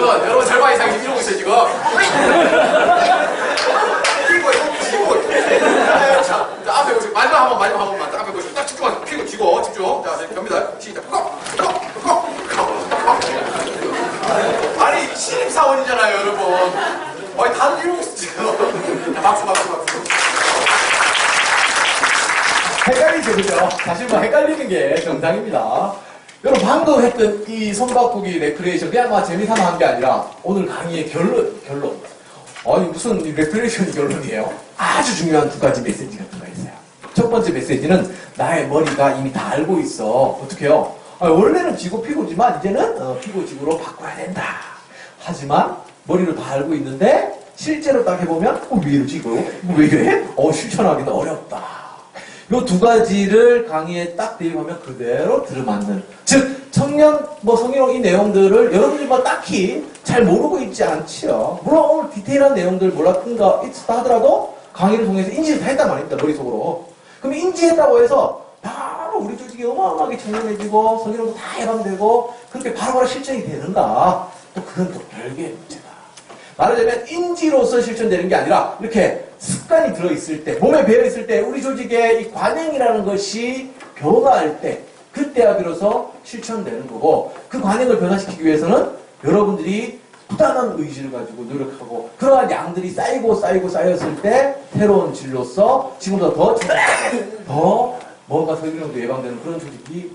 여러분, 여러분 절반 이상이 지금 이러고 있어요, 지금. 피고, 피고. 자, 자, 앞에 보시고, 마지막 한 번, 마지막 한 번만. 딱 앞에 보시고, 딱 집중하세요. 피고, 쥐고, 집중. 자, 이제 갑니다. 시작. 고! 고! 고! 고! 아니, 신입사원이잖아요, 여러분. 아니, 다들 이러고 있어, 지금. 자, 박수, 박수, 박수. 헷갈리죠, 그죠? 사실 뭐 헷갈리는 게 정상입니다. 여러분, 방금 했던 이 손바꾸기 레크레이션, 그냥 막 재미삼아 한 게 아니라, 오늘 강의의 결론, 결론. 아니, 무슨 이 레크레이션이 결론이에요? 아주 중요한 두 가지 메시지가 들어가 있어요. 첫 번째 메시지는, 나의 머리가 이미 다 알고 있어. 어떡해요? 아, 원래는 지고 피고지만, 이제는 어, 피고 지고로 바꿔야 된다. 하지만, 머리를 다 알고 있는데, 실제로 딱 해보면, 어, 왜 이러지? 이거 왜 이래? 어, 실천하기는 어렵다. 요 두 가지를 강의에 딱 대입하면 그대로 들어맞는. 즉, 청년, 뭐, 성희롱 이 내용들을 여러분들이 뭐 딱히 잘 모르고 있지 않지요. 물론 오늘 디테일한 내용들 몰랐던 거 있다 하더라도 강의를 통해서 인지를 다 했단 말입니다, 머릿속으로. 그럼 인지했다고 해서 바로 우리 조직이 어마어마하게 청렴해지고 성희롱도 다 예방되고 그렇게 바로바로 실천이 되는가? 또 그건 또 별개의 문제다. 말하자면 인지로서 실천되는 게 아니라 이렇게 습관이 들어있을 때, 몸에 배어있을 때, 우리 조직의 이 관행이라는 것이 변화할 때, 그때야 비로소 실천되는 거고, 그 관행을 변화시키기 위해서는 여러분들이 부단한 의지를 가지고 노력하고, 그러한 양들이 쌓이고 쌓이고 쌓였을 때, 새로운 질로서 지금보다 더, 더 뭔가 성희롱도 예방되는 그런 조직이